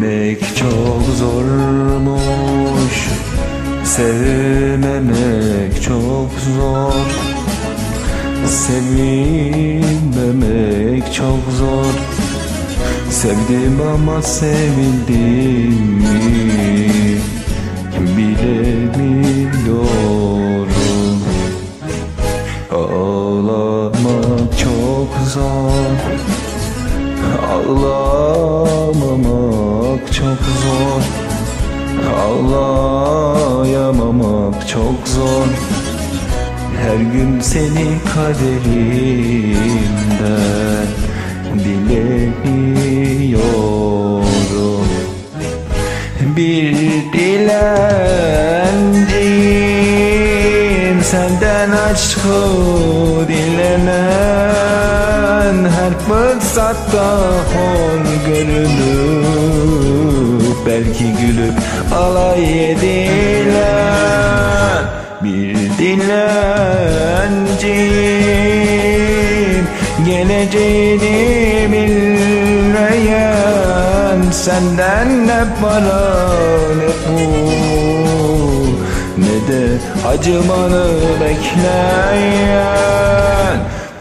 Sevmek çok zormuş. Sevmemek çok zor. Sevilmemek çok zor. Sevdim ama sevildim mi? Zor. Ağlayamamak çok zor. Her gün seni kaderimden dilemiyorum Bir dilenciyim senden aşkı dilenen Her fırsatta hor görünüp Belki gülüp alay edilen Bir dilenciyim Geleceğini bilmeyen Senden ne para ne pul Ne de acımanı bekleyen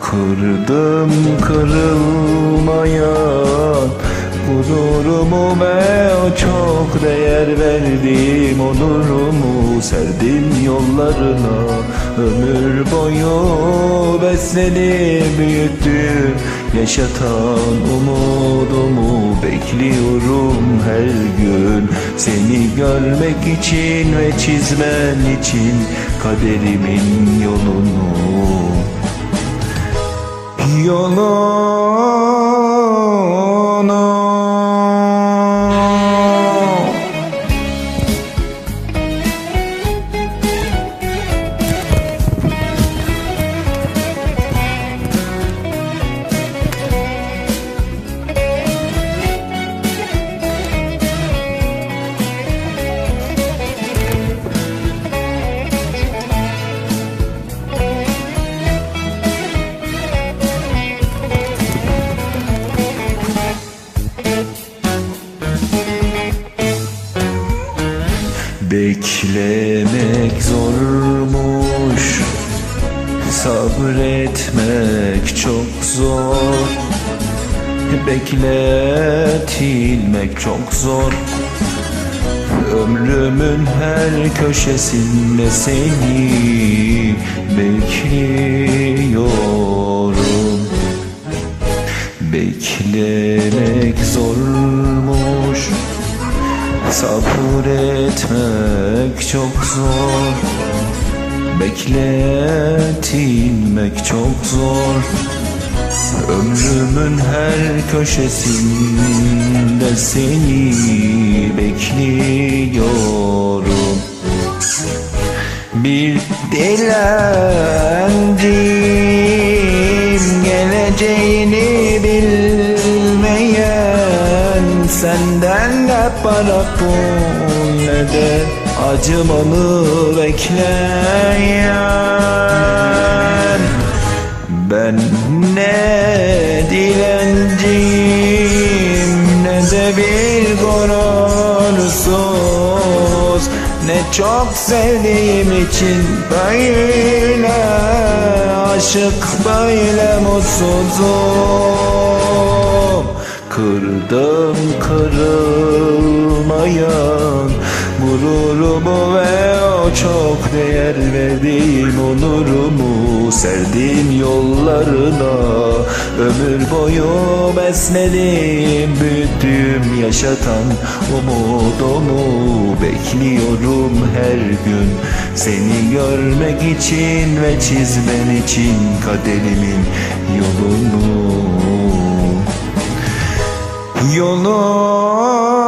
Kırdım kırılmayan Gururumu ve o çok değer verdiğim onurumu serdim yollarına. Ömür boyu besledim büyüttüm Yaşatan umudumu. Bekliyorum her gün Seni görmek için ve çizmen için kaderimin yolunu. Yolunu Beklemek zormuş. Sabretmek çok zor. Bekletilmek çok zor. Ömrümün her köşesinde seni bekliyorum. Beklemek zormuş Sabır etmek çok zor. Bekletilmek çok zor. Ömrümün her köşesinde seni bekliyorum. Bir dilenciyim Senden ne para pul ne de acımanı bekleyen. Ben ne dilenciyim ne de bir gurursuz. Ne çok sevdiğim için böyle aşık böyle mutsuzum Kırdım kırılmayan Gururumu ve o çok değer verdiğim onurumu Serdim yollarına. Ömür boyu besledim Büyüttüm yaşatan umudumu Bekliyorum her gün. Seni görmek için ve çizmen için kaderimin yolu Yolun